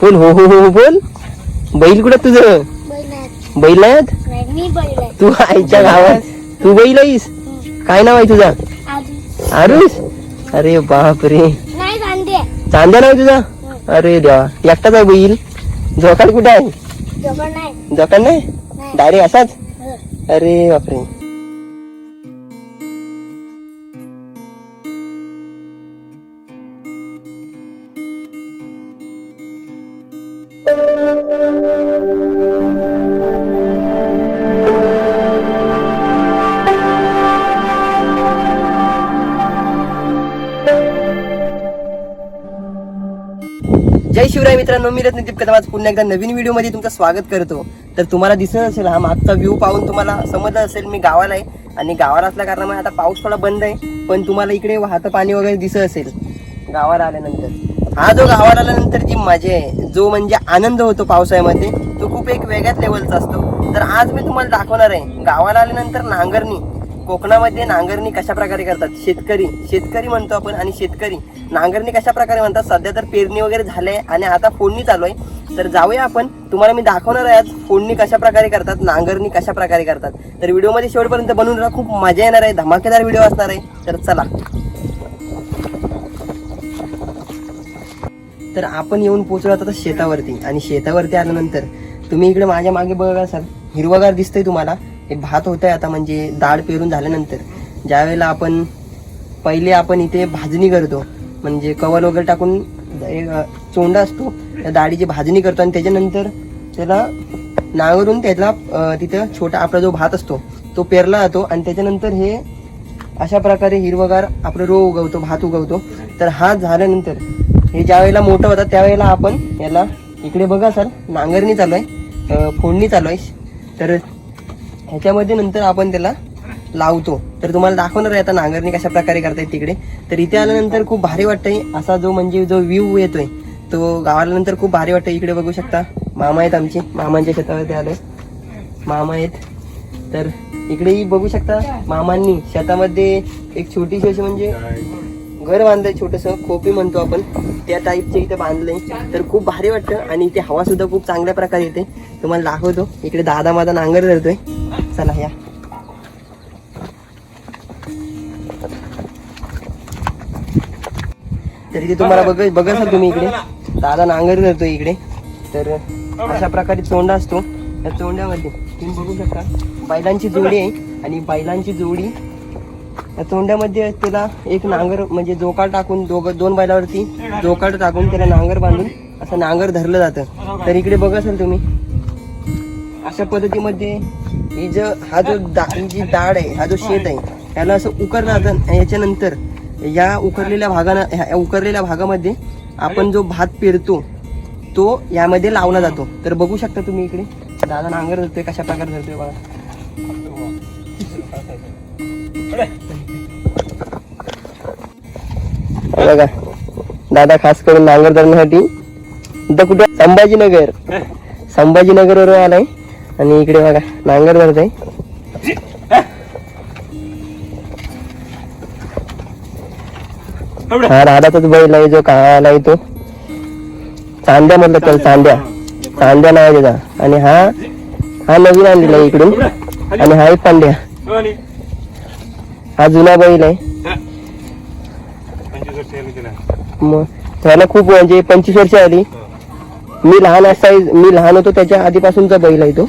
बोल हो हो हो हो, बोल बैल कुठं तुझं? बैलात बैल नाहीत नाही मी बैल आहे तू आईच्या गावात? तू बैल आहेस? काय नाव आहे तुझा? आरुष? अरे बाप रे चांद्या नाव तुझा? अरे देवा एकटाच आहे बैल. जोकाड कुठे आहे? नाही. नाही? नाही. डायरेक्ट असाच? हो. अरे बापरे. जय शिवराय मित्रांनो मी रत्नदीप कदम आज पुन्हा एकदा नवीन व्हिडिओमध्ये तुमचं स्वागत करतो. तर तुम्हाला दिसत असेल हा मागचा व्ह्यू पाहून तुम्हाला समजलं असेल मी गावाला आहे आणि गावाला असल्या कारणामुळे आता पाऊस थोडा बंद आहे पण तुम्हाला इकडे वाहतं पाणी वगैरे दिसत असेल गावाला आल्यानंतर. हा जो गावाला आल्यानंतर जी मजा आहे जो म्हणजे आनंद होतो पावसाळ्यामध्ये तो खूप एक वेगळ्याच लेवलचा असतो. तर आज मी तुम्हाला दाखवणार आहे गावाला आल्यानंतर नांगरणी. कोकणामध्ये नांगरणी कशा प्रकारे करतात? शेतकरी. शेतकरी म्हणतो आपण आणि शेतकरी. नांगरणी कशा प्रकारे म्हणतात? सध्या तर पेरणी वगैरे झाले आणि आता फोडणी चालू आहे. तर जाऊया आपण. तुम्हाला मी दाखवणार आहे आज फोडणी कशा प्रकारे करतात नांगरणी कशा प्रकारे करतात. तर व्हिडिओमध्ये शेवटपर्यंत बनवून राहा. खूप मजा येणार आहे. धमाकेदार व्हिडिओ असणार आहे. तर चला. तर आपण येऊन पोहोचलो आता शेतावरती. आणि शेतावरती आल्यानंतर तुम्ही इकडे माझ्या मागे बघा असाल हिरवगार दिसतंय तुम्हाला. हे भात होत आहे आता म्हणजे डाळ पेरून झाल्यानंतर. ज्या वेळेला आपण पहिले आपण इथे भाजणी करतो म्हणजे कवल वगैरे टाकून एक चोंडा असतो त्या डाळीची भाजणी करतो आणि त्याच्यानंतर त्याला नांगरून त्याला तिथं छोटा आपला जो भात असतो तो पेरला जातो आणि त्याच्यानंतर हे अशा प्रकारे हिरवगार आपलं रो उगवतो भात उगवतो. तर हा झाल्यानंतर हे ज्या वेळेला मोठं होतं त्यावेळेला आपण याला इकडे बघा सर नांगरणी चालू आहे फोडणी चालू आहे. तर ह्याच्यामध्ये नंतर आपण त्याला लावतो. तर तुम्हाला दाखवणार आहे आता नांगरणी कशा प्रकारे करतायत तिकडे. तर इथे आल्यानंतर खूप भारी वाटतंय. असा जो म्हणजे जो व्ह्यू येतोय तो गावाला नंतर खूप भारी वाटतं इकडे बघू शकता मामा आहेत आमचे. मामांच्या शेतावरती आलोय. मामा आहेत. तर इकडेही बघू शकता मामांनी शेतामध्ये एक छोटीशी अशी म्हणजे घर बांधलंय छोटस खोपी म्हणतो आपण. त्या टाईपचे इथे बांधलंय. तर खूप भारी वाटतं. आणि इथे हवा सुद्धा खूप चांगल्या प्रकारे येते. तुम्हाला दाखवतो. इकडे दादा माझा नांगर धरतोय. चला या. तर इथे तुम्हाला बघ बघत असाल तुम्ही इकडे. दादा नांगर धरतो इकडे. तर अशा प्रकारे चोंडा असतो. त्या चोंड्यामध्ये तुम्ही बघू शकता. बैलांची जोडी आहे. आणि बैलांची जोडी त्या तोंड्यामध्ये त्याला एक नांगर म्हणजे जोकाळ टाकून दोघ दोन बैलावरती जोकाळ टाकून त्याला नांगर बांधून असं नांगर धरलं जातं. तर इकडे बघा असेल तुम्ही. अशा पद्धतीमध्ये ही जो हा जो जी दाढ आहे हा जो शेत आहे त्याला असं उकरणार याच्यानंतर या उकरलेल्या भागानं ह्या उकरलेल्या भागामध्ये आपण जो भात पेरतो तो यामध्ये लावला जातो. तर बघू शकता तुम्ही इकडे. दादा नांगर धरतोय कशा प्रकारे धरतोय बघा. बघा दादा खास करून नांगर धरण्यासाठी कुठे? संभाजीनगर. संभाजीनगरवर आलाय. आणि इकडे बघा नांगर धरत आहे. हा दादाचाच बैल आहे जो का आलाय तो. चांद्या म्हटलं चल चांद्या. चांद्या नाव आहे त्याचा. आणि हा हा नवीन आणलेला आहे इकडून. आणि हा एक पांड्या. हा जुना बैल आहे. मग त्याला खूप म्हणजे पंचवीस वर्ष आली. मी लहान असाय मी लहान होतो त्याच्या आधीपासूनचा बैल आहे तो.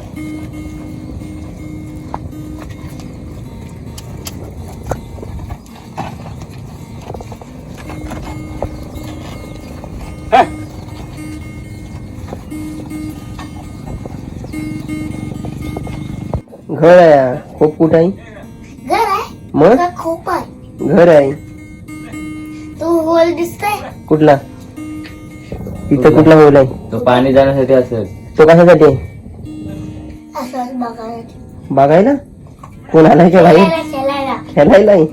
कुठं आहे? घर आहे. मग? का खूप आहे. घर आहे. तो होल दिसतोय. कुठला? इथं कुठला होल आहे? तो पाणी जाण्यासाठी असेल. तो कशासाठी आहे? असं बघायला. बघायला? कोण आलाय का भाई खेळायला आहे.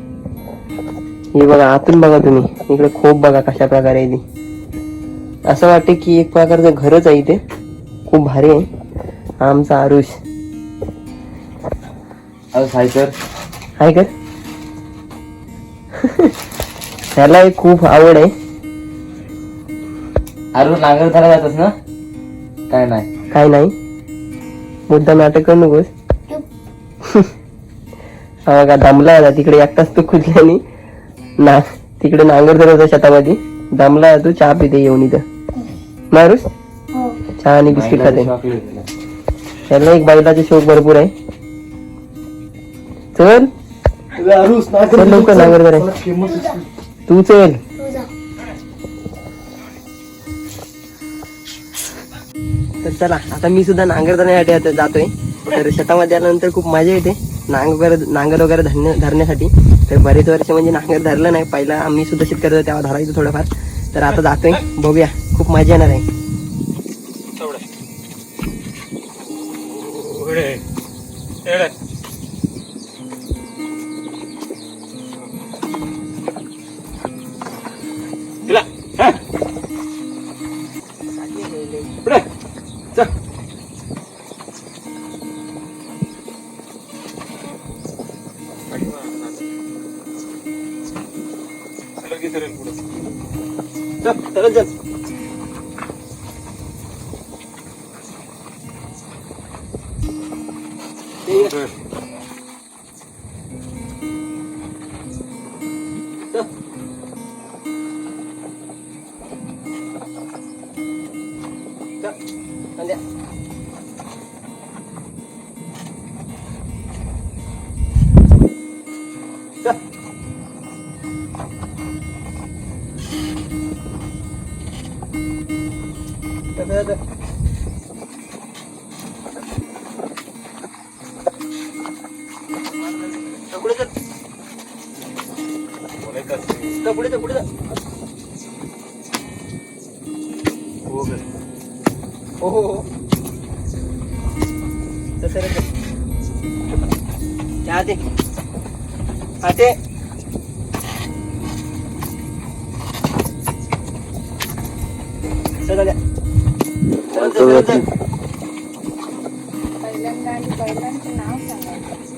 हे बघा आतून बघा तुम्ही. इकडे खोप बघा कशा प्रकारे आहे ती. असं वाटते की एक प्रकारचं घरच आहे इथे. खूप भारी आहे. आमचा आरुष. सायकर आहे का त्याला एक खूप आवड आहे. अरे नांगर धरा जातस ना? काय नाही. काय नाही. मुद्दा नाटक करू नकोस. हा बघा दमला होता तिकडे एकटाच तो खुदल्याने ना तिकडे नांगर धरत होता शेतामध्ये. दमला तो चहा पिते येऊन इथं. मारूस? हो. चहा आणि बिस्किट खाते. चॉकलेट. त्याला एक बैलाचे शोक भरपूर आहे. चल. चल लवकर नांगर धराय तू. चल. तर चला आता मी सुद्धा नांगर धरण्यासाठी आता जातोय. तर शेतामध्ये आल्यानंतर खूप मजा येते. नांगर नांगर वगैरे धरण्या धरण्यासाठी. तर बरेच वर्ष म्हणजे नांगर धरलं नाही. पहिला आम्ही सुद्धा शेतकरी होतो तेव्हा धरायचो थोडंफार. तर आता जातोय. बघूया. खूप मजा येणार आहे. ते ये. चल. चल, संध्या. चल. चल, चल, चल. चल, हो हो हो चल, सरळ चल. त्या हाते हाते चल, चल, चल, चल, चल, चल. पहिल्यांदा आणि बैलांचं नाव सांगायचं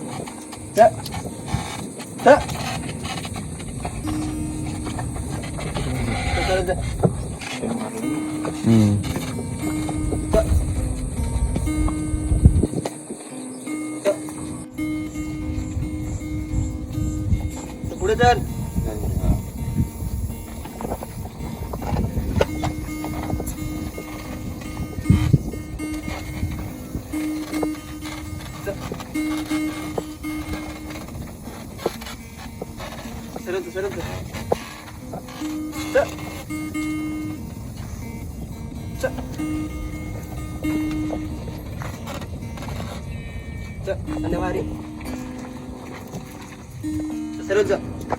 चल, पुढे चल सरळ चल, सरळ चल. चल. चल. चल, धन्यवाद रे. चल, सरळ चल.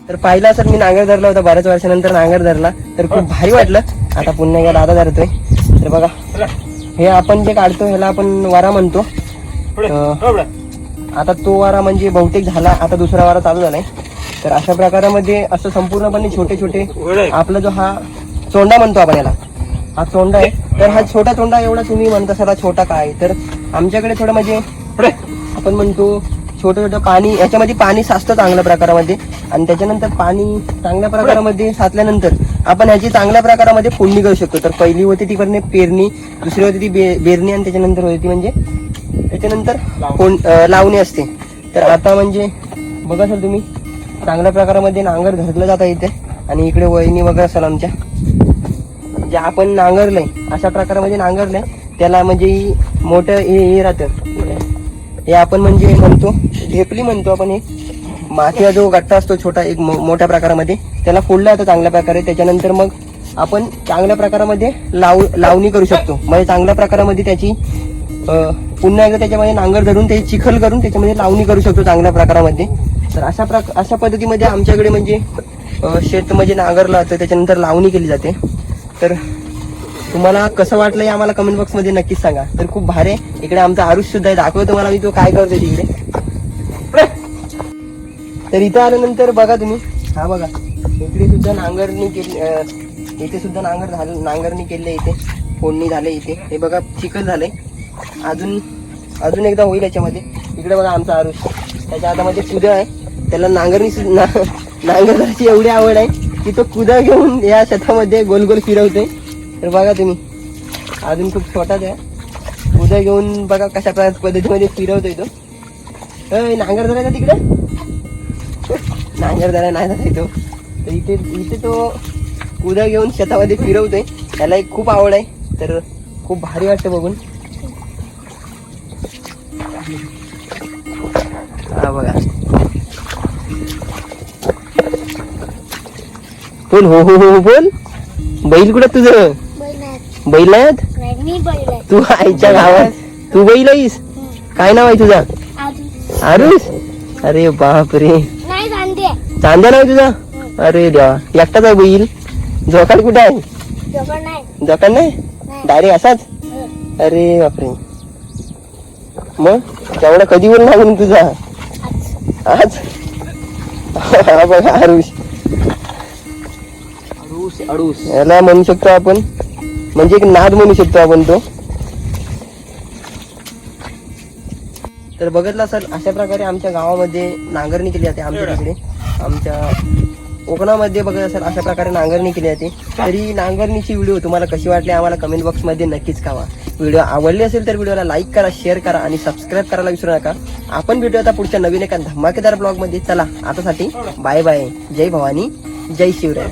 तर पाहिला सर मी नांगर धरला होता बऱ्याच वर्षानंतर नांगर धरला तर खूप भारी वाटलं आता पुन्हा एकदा दादा धरतोय तर बघा. हे आपण जे काढतो ह्याला आपण वारा म्हणतो. आता तो वारा म्हणजे बहुतेक झाला आता दुसरा वारा चालू झालाय तर अशा प्रकारामध्ये असं संपूर्णपणे छोटे छोटे. आपला जो हा चोंडा म्हणतो आपण याला हा चोंडा आहे तर हा छोटा चोंडा एवढा तुम्ही म्हणता सर हा छोटा काय तर आमच्याकडे थोडं म्हणजे. आपण म्हणतो छोटं छोटं पाणी याच्यामध्ये पाणी साचतं चांगल्या प्रकारामध्ये. आणि त्याच्यानंतर पाणी चांगल्या प्रकारामध्ये साचल्यानंतर आपण ह्याची चांगल्या प्रकारामध्ये फोडणी करू शकतो. तर पहिली होती ती करणे पेरणी दुसरी होती ती बे- बेरणी आणि त्याच्यानंतर होती ती म्हणजे त्याच्यानंतर लावणी. असते. तर आता म्हणजे बघा सर तुम्ही चांगल्या प्रकारामध्ये नांगर धरलं जातं इथे. आणि इकडे वहिनी वगैरे असेल आमच्या. जे आपण नांगरलंय अशा प्रकारामध्ये नांगरलंय त्याला म्हणजे मोठं हे हे राहतं. हे आपण म्हणजे म्हणतो ढेपली म्हणतो आपण हे. मातीचा जो गट्टा असतो छोटा एक मोठ्या प्रकारामध्ये त्याला फोडलं जातं चांगल्या प्रकारे. त्याच्यानंतर मग आपण चांगल्या प्रकारामध्ये लाव लावणी करू शकतो. म्हणजे चांगल्या प्रकारामध्ये त्याची पुन्हा एकदा त्याच्यामध्ये नांगर धरून त्याची चिखल करून त्याच्यामध्ये लावणी करू शकतो चांगल्या प्रकारामध्ये. तर अशा प्रक अशा पद्धतीमध्ये आमच्याकडे म्हणजे शेत म्हणजे नांगरलं जातं त्याच्यानंतर लावणी केली जाते. तर तुम्हाला कसं वाटलं हे आम्हाला कमेंट बॉक्समध्ये नक्कीच सांगा. तर खूप भारी आहे. इकडे आमचा आरुष सुद्धा आहे. दाखवतो मला मी तो काय करतोय तिकडे. तर इथं आल्यानंतर बघा तुम्ही. हा बघा. इकडे सुद्धा नांगरणी केली इथे सुद्धा नांगर झालं नांगरणी केली आहे इथे. फोडणी झाले इथे. हे बघा चिखल झालंय. अजून अजून एकदा होईल याच्यामध्ये. इकडे बघा आमचा आरुष. त्याच्या हातामध्ये कुदळ आहे. त्याला नांगरणी नांगरची ना नांगरण्याची एवढी आवड आहे की तो कुदळ घेऊन या शेतामध्ये गोल गोल फिरवतोय. तर बघा तुम्ही. अजून खूप छोटाच आहे. उद्या घेऊन बघा कशा पद्धतीमध्ये फिरवतोय तो. नांगर धरायचा का तिकडे? नांगर झाला नाही झाला तो. तर इथे इथे तो उद्या घेऊन शेतामध्ये फिरवतोय. त्याला एक खूप आवड आहे. तर खूप भारी वाटतं बघून. हा बघा. बोल हो हो हो हो, बोल. बैल कुठं तुझं? बैल नाही. बैल नाहीत नाही, मी बैल आहे तू आईच्या गावात? तू बैल आहेस काय नाव आहे तुझा? आधी आरुष? अरे बाप रे नाही चांद्या नाव आहे तुझा? अरे देवा. एकटाच आहे बैल? जोकाड कुठे आहे? जवळ नाही. जोकाड नाही? नाही. डायरेक्ट असाच? हं. अरे बापरे. मग? तेवढा कधी बोल लागून तुझा? आज. आज? हा बघा आरुष. अडूस अडूस याला म्हणू शकतो आपण? म्हणजे एक नाद म्हणू शकतो आपण तो. तर बघितलं असेल अशा प्रकारे आमच्या गावामध्ये नांगरणी केली जाते आमच्या तिकडे. आमच्या कोकणामध्ये बघत असेल अशा प्रकारे नांगरणी केली जाते. तरी नांगरणीची व्हिडिओ तुम्हाला कशी वाटली आम्हाला कमेंट बॉक्समध्ये नक्कीच कळवा. व्हिडिओ आवडली असेल तर व्हिडिओला लाईक करा शेअर करा आणि सबस्क्राईब करायला विसरू नका. आपण भेटू आता पुढच्या नवीन एका धमाकेदार ब्लॉगमध्ये चला आतासाठी बाय बाय जय भवानी जय शिवराय.